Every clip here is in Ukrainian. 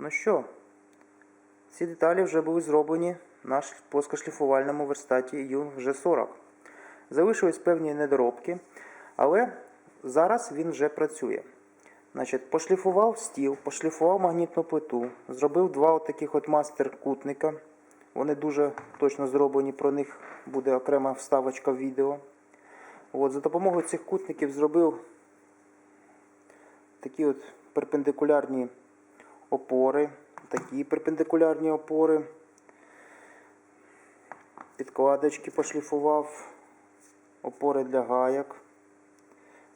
Ну що, ці деталі вже були зроблені на плоскошліфувальному верстаті Юнг G40. Залишились певні недоробки, але зараз він вже працює. Значить, пошліфував стіл, пошліфував магнітну плиту, зробив два от таких от мастер-кутника. Вони дуже точно зроблені, про них буде окрема вставочка в відео. От, за допомогою цих кутників зробив такі от перпендикулярні опори, такі перпендикулярні опори. Підкладочки пошліфував, опори для гаяк,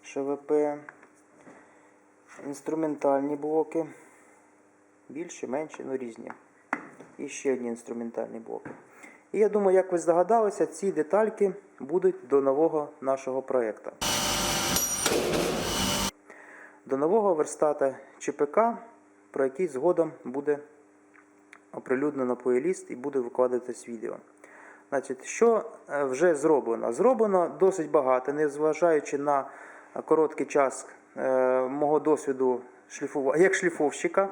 ШВП, інструментальні блоки, більші, менші, ну різні. І ще одні інструментальні блоки. І я думаю, як ви здогадалися, ці детальки будуть до нового нашого проєкту. До нового верстата ЧПК, про який згодом буде оприлюднено плейліст і буде викладатись відео. Значить, що е, вже зроблено? Зроблено досить багато, незважаючи на короткий час е, мого досвіду як шліфовщика.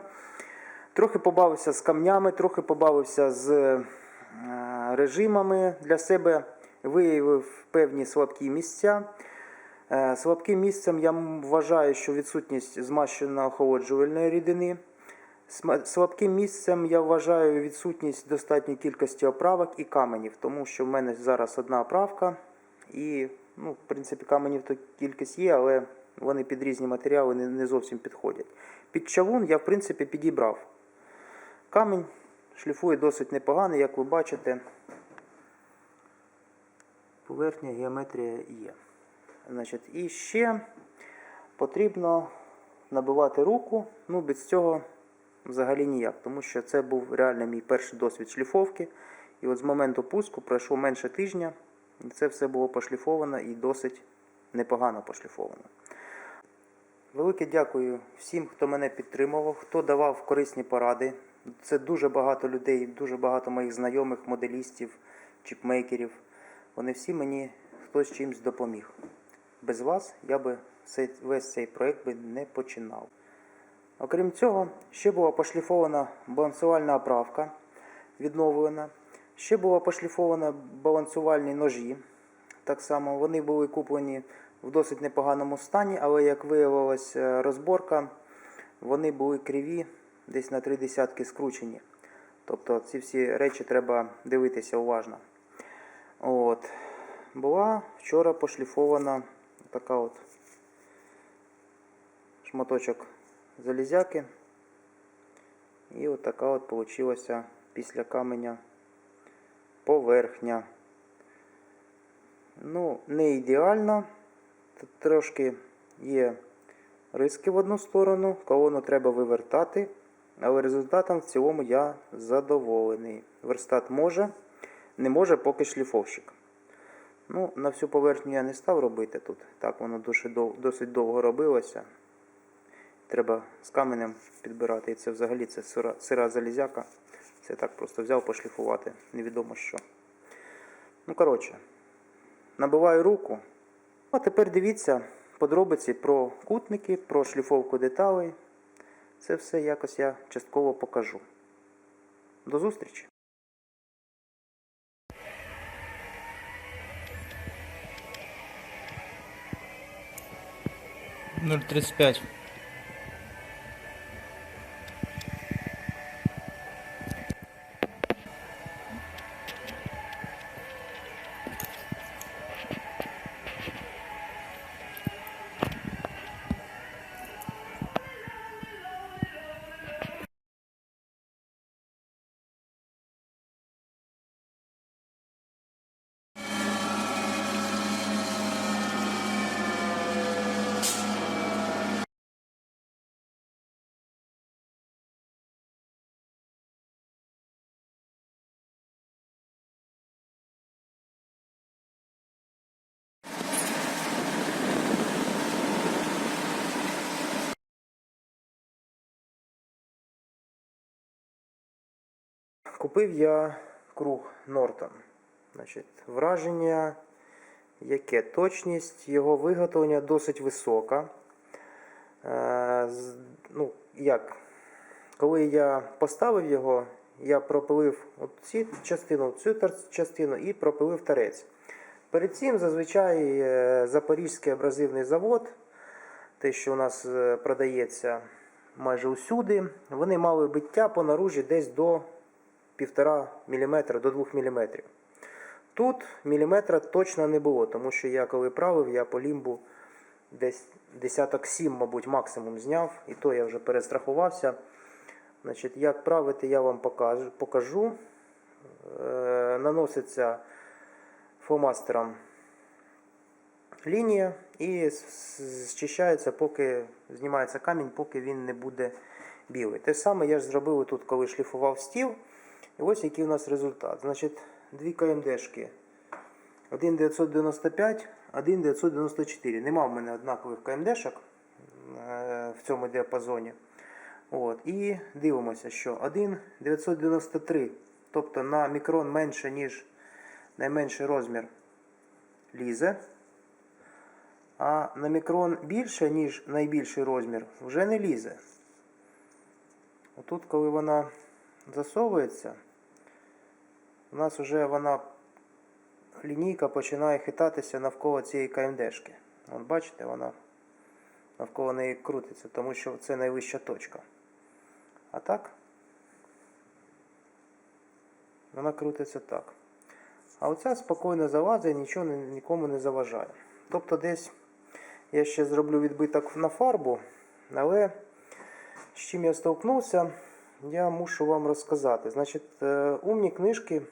Трохи побавився з камнями, трохи побавився з е, режимами для себе, виявив певні слабкі місця. Слабким місцем я вважаю, що відсутність змащеної охолоджувальної рідини. Слабким місцем я вважаю відсутність достатньої кількості оправок і каменів, тому що в мене зараз одна оправка, і, ну, в принципі, каменів то кількість є, але вони під різні матеріали не, не зовсім підходять. Під чавун я, в принципі, підібрав. Камінь шліфує досить непогано, як ви бачите. Поверхня геометрія є. Значить, і ще потрібно набивати руку. Ну, без цього взагалі ніяк, тому що це був реально мій перший досвід шліфовки. І от з моменту пуску пройшло менше тижня, і це все було пошліфовано і досить непогано пошліфовано. Велике дякую всім, хто мене підтримував, хто давав корисні поради. Це дуже багато людей, дуже багато моїх знайомих, моделістів, чіпмейкерів. Вони всі мені хтось чимось допоміг. Без вас я би весь цей проект би не починав. Окрім цього, ще була пошліфована балансувальна оправка, відновлена. Ще була пошліфована балансувальні ножі. Так само вони були куплені в досить непоганому стані, але як виявилась е, розборка, вони були криві, десь на три десятки скручені. Тобто ці всі речі треба дивитися уважно. От. Була вчора пошліфована така от шматочок залізяки. І от така от получилася після каменя поверхня. Ну, не ідеально. Тут трошки є риски в одну сторону, колону треба вивертати, але результатом в цілому я задоволений. Верстат може, не може поки шліфовщик. Ну, на всю поверхню я не став робити тут. Так воно досить довго робилося. Треба з каменем підбирати. І це взагалі це сира, сира залізяка. Це так просто взяв пошліфувати. Невідомо що. Ну, коротше, набиваю руку. А тепер дивіться подробиці про кутники, про шліфовку деталей. Це все якось я частково покажу. До зустрічі! Ноль тридцать пять. Купив я круг Нортон. Значить, враження яке? Точність його виготовлення досить висока. Е, ну, як? коли я поставив його, я пропилив цю частину, цю частину і пропилив тарець. Перед цим зазвичай е, Запорізький абразивний завод, те, що у нас е, продається майже усюди, вони мали биття по наружі десь до 1,5 мм до 2 мм. Тут міліметра точно не було, тому що я коли правив, я по лімбу десь десяток сім, мабуть, максимум зняв, і то я вже перестрахувався. Значить, як правити, я вам покажу. покажу. Е, наноситься фломастером лінія і зчищається, поки знімається камінь, поки він не буде білий. Те ж саме я ж зробив тут, коли шліфував стіл. І ось який у нас результат. Значить, дві КМДшки. 1,995, 1,994. Нема в мене однакових КМДшок е, в цьому діапазоні. От. І дивимося, що 1,993, тобто на мікрон менше, ніж найменший розмір лізе. А на мікрон більше, ніж найбільший розмір, вже не лізе. Отут, коли вона засовується, у нас вже вона лінійка починає хитатися навколо цієї КМДшки. От бачите, вона навколо неї крутиться, тому що це найвища точка. А так, вона крутиться так. А оця спокійно залазить, нічого ні- нікому не заважає. Тобто десь я ще зроблю відбиток на фарбу, але з чим я столкнувся, я мушу вам розказати. Значить, е, умні книжки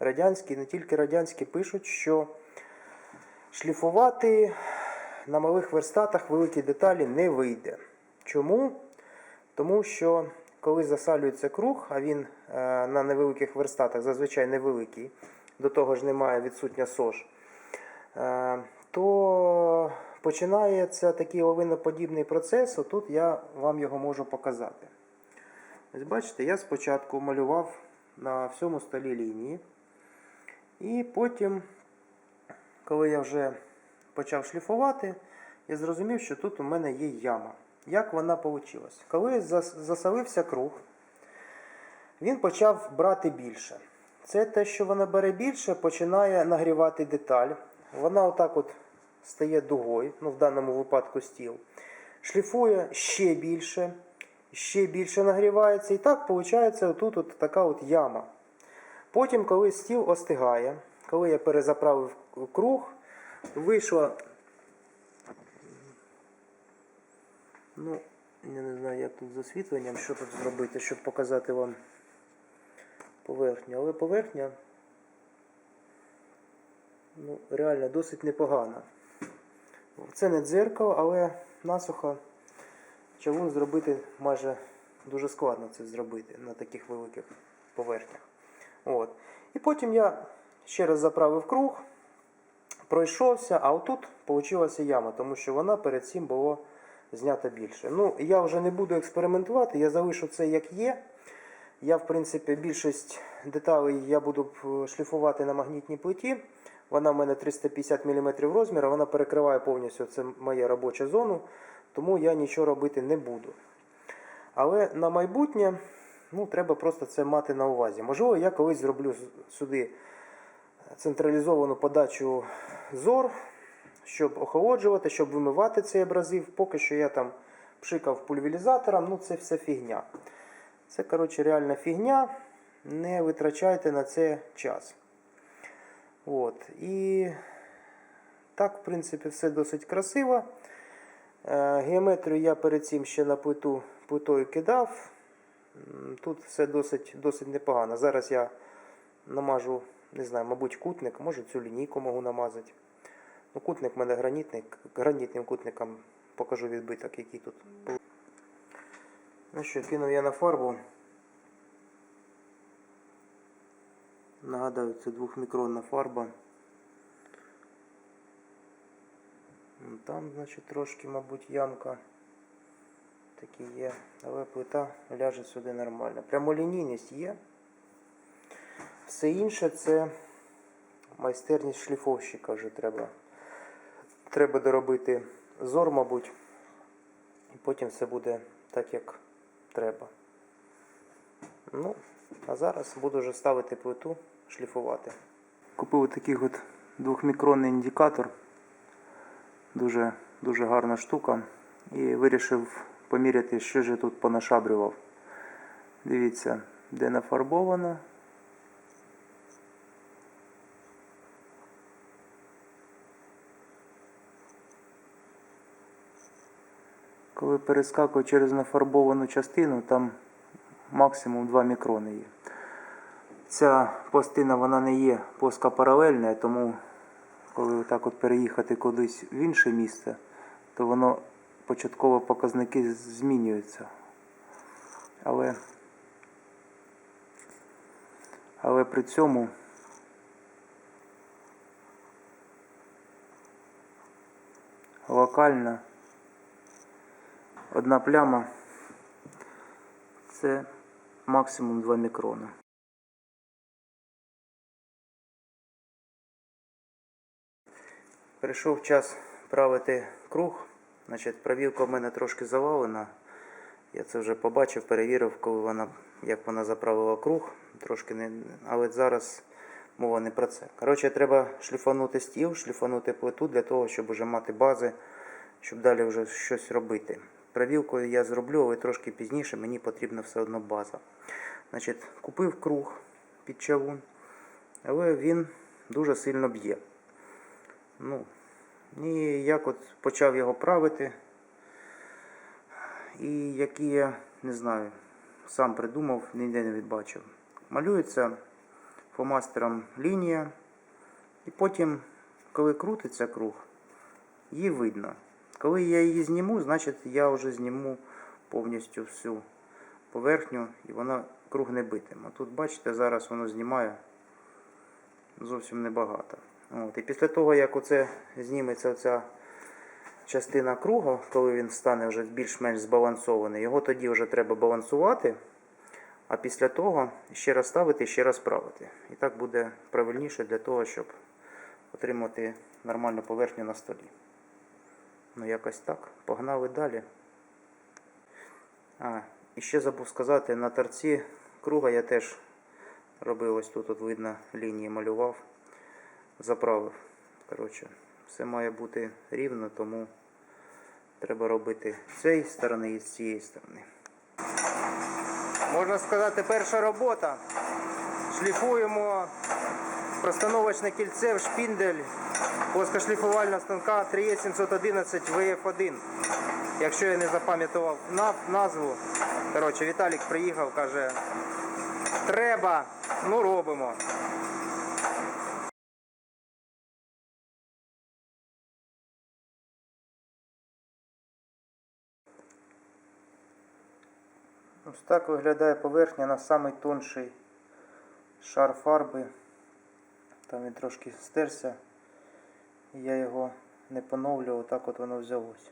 радянські, не тільки радянські, пишуть, що шліфувати на малих верстатах великі деталі не вийде. Чому? Тому що коли засалюється круг, а він е, на невеликих верстатах зазвичай невеликий, до того ж немає відсутня сож, е, то починається такий лавиноподібний процес. Отут я вам його можу показати. Ось бачите, я спочатку малював на всьому столі лінії. І потім, коли я вже почав шліфувати, я зрозумів, що тут у мене є яма. Як вона вийшла? Коли зас- засалився круг, він почав брати більше. Це те, що вона бере більше, починає нагрівати деталь. Вона отак от стає дугою, ну в даному випадку стіл. Шліфує ще більше, ще більше нагрівається. І так виходить отут от така от яма. Потім, коли стіл остигає, коли я перезаправив круг, вийшло. Ну, я не знаю, як тут з освітленням, що тут зробити, щоб показати вам поверхню. Але поверхня ну, реально досить непогана. Це не дзеркало, але насухо чавун зробити майже дуже складно це зробити на таких великих поверхнях. От. І потім я ще раз заправив круг, пройшовся, а отут вийшла яма, тому що вона перед цим було знято більше. Ну, я вже не буду експериментувати, я залишу це як є. Я, в принципі, більшість деталей я буду е, шліфувати на магнітній плиті. Вона в мене 350 мм розміру, вона перекриває повністю це моє робочу зону, тому я нічого робити не буду. Але на майбутнє ну, треба просто це мати на увазі. Можливо, я колись зроблю сюди централізовану подачу зор, щоб охолоджувати, щоб вимивати цей абразив. Поки що я там пшикав пульверізатором, ну це все фігня. Це, коротше, реальна фігня. Не витрачайте на це час. От. І так, в принципі, все досить красиво. Е, Геометрію я перед цим ще на плиту плитою кидав. Тут все досить, досить непогано. Зараз я намажу, не знаю, мабуть, кутник, може цю лінійку можу намазати. Ну, кутник в мене гранітний, гранітним кутником покажу відбиток, який тут. Ну що, кинув я на фарбу. Нагадаю, це двохмікронна фарба. Там, значить, трошки, мабуть, ямка такі є, але плита ляже сюди нормально. Прямолінійність є. Все інше це майстерність шліфовщика вже треба. Треба доробити зор, мабуть, і потім все буде так, як треба. Ну, а зараз буду вже ставити плиту, шліфувати. Купив такий от двохмікронний індикатор. Дуже, дуже гарна штука. І вирішив поміряти, що ж я тут понашабрював. Дивіться, де нафарбовано. Коли перескакую через нафарбовану частину, там максимум 2 мікрони є. Ця пластина вона не є плоскопаралельна, тому коли так от переїхати кудись в інше місце, то воно початково показники змінюються. Але, але при цьому локально одна пляма це максимум 2 мікрони. Прийшов час правити круг. Значить, провілка в мене трошки завалена. Я це вже побачив, перевірив, коли вона, як вона заправила круг. Трошки не, але зараз мова не про це. Коротше, треба шліфанути стіл, шліфанути плиту для того, щоб вже мати бази, щоб далі вже щось робити. Провілкою я зроблю, але трошки пізніше мені потрібна все одно база. Значить, купив круг під чавун, але він дуже сильно б'є. Ну, і як от почав його правити, і які я не знаю, сам придумав, ніде не відбачив. Малюється фломастером лінія, і потім, коли крутиться круг, її видно. Коли я її зніму, значить я вже зніму повністю всю поверхню і вона круг не битиме. Тут бачите, зараз воно знімає зовсім небагато. От. І після того, як оце зніметься оця частина круга, коли він стане вже більш-менш збалансований, його тоді вже треба балансувати, а після того ще раз ставити, ще раз правити. І так буде правильніше для того, щоб отримати нормальну поверхню на столі. Ну, якось так. Погнали далі. А, і ще забув сказати, на торці круга я теж робив ось тут, от видно, лінії малював заправив. Коротше, все має бути рівно, тому треба робити з цієї сторони і з цієї сторони. Можна сказати, перша робота. Шліфуємо простановочне кільце в шпіндель плоскошліфувального станка 3711 VF1. Якщо я не запам'ятував назву. Коротше, Віталік приїхав, каже, треба, ну робимо. Так виглядає поверхня на самий тонший шар фарби. Там він трошки стерся. Я його не поновлював, так от воно взялось.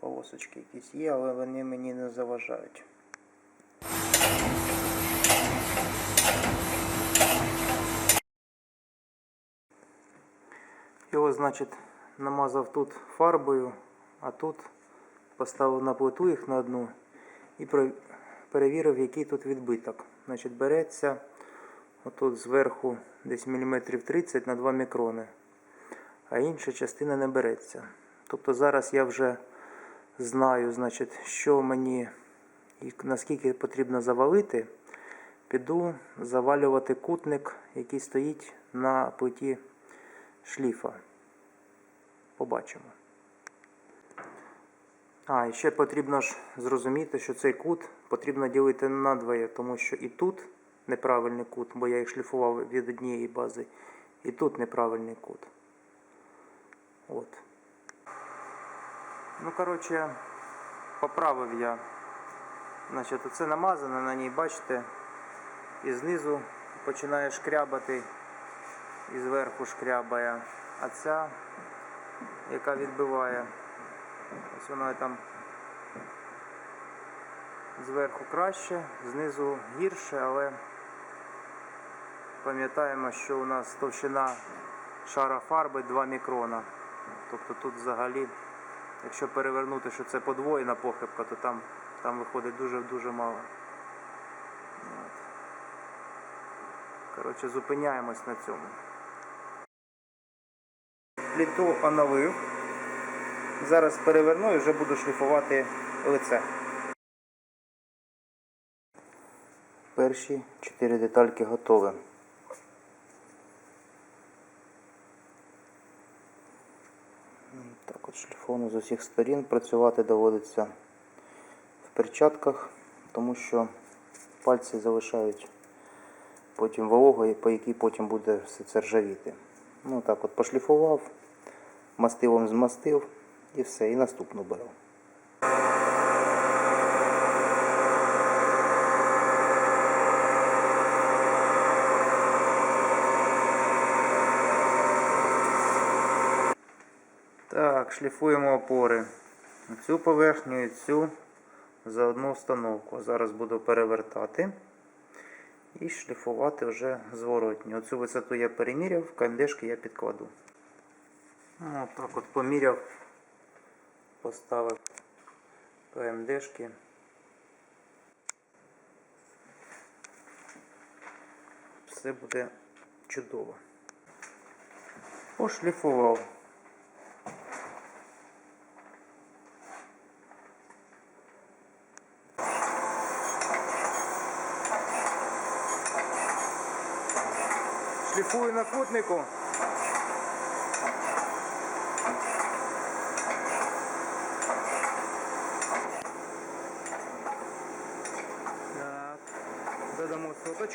Полосочки якісь є, але вони мені не заважають. Його, значить, намазав тут фарбою, а тут поставив на плиту їх на одну і перевірив, який тут відбиток. Значить, береться отут зверху десь міліметрів 30 на 2 мікрони, а інша частина не береться. Тобто зараз я вже знаю, значить, що мені і наскільки потрібно завалити, піду завалювати кутник, який стоїть на плиті шліфа. Побачимо. А, і ще потрібно ж зрозуміти, що цей кут потрібно ділити надвоє, тому що і тут неправильний кут, бо я їх шліфував від однієї бази, і тут неправильний кут. От. Ну, коротше, поправив я. Значить, оце намазано на ній, бачите, і знизу починає шкрябати, і зверху шкрябає. А ця, яка відбиває, ось вона там зверху краще, знизу гірше, але пам'ятаємо, що у нас товщина шара фарби 2 мікрона. Тобто тут взагалі, якщо перевернути, що це подвоєна похибка, то там Там виходить дуже-дуже мало. От. Коротше, зупиняємось на цьому. Пліту оновив. Зараз переверну і вже буду шліфувати лице. Перші чотири детальки готові. Так от шліфовано з усіх сторін. Працювати доводиться в перчатках, тому що пальці залишають потім вологою, по якій потім буде все це ржавіти. Ну так от пошліфував, мастилом змастив і все, і наступну беру. Так, шліфуємо опори. Цю поверхню і цю за одну установку. Зараз буду перевертати і шліфувати вже зворотню. Оцю висоту я переміряв, КМДшки я підкладу. Ну, так от поміряв, поставив КМДшки. Все буде чудово. Пошліфував. Шліфую на кутнику. Так,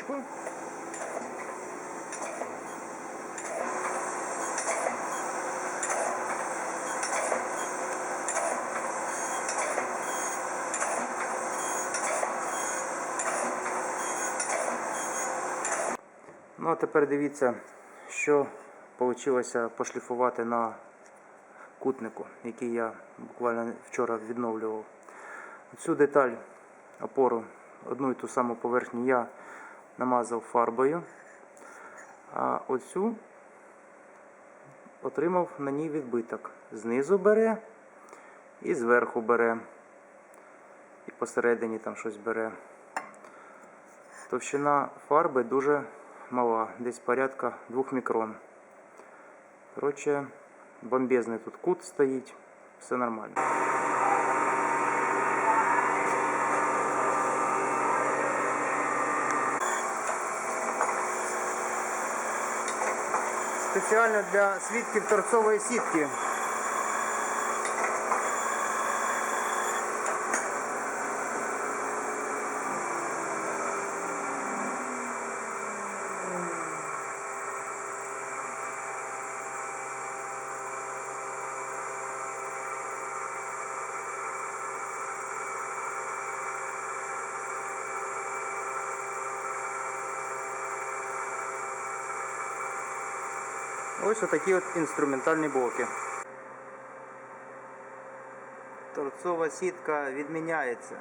додамо. Ну а тепер дивіться, що вийшло пошліфувати на кутнику, який я буквально вчора відновлював. Цю деталь, опору, одну і ту саму поверхню я намазав фарбою, а оцю отримав на ній відбиток. Знизу бере і зверху бере. І посередині там щось бере. Товщина фарби дуже мала, десь порядка 2 мікрон. Коротше, бомбезний тут кут стоїть, все нормально. Спеціально для свідків торцової сітки. Ось отакі от інструментальні блоки. Торцова сітка відміняється.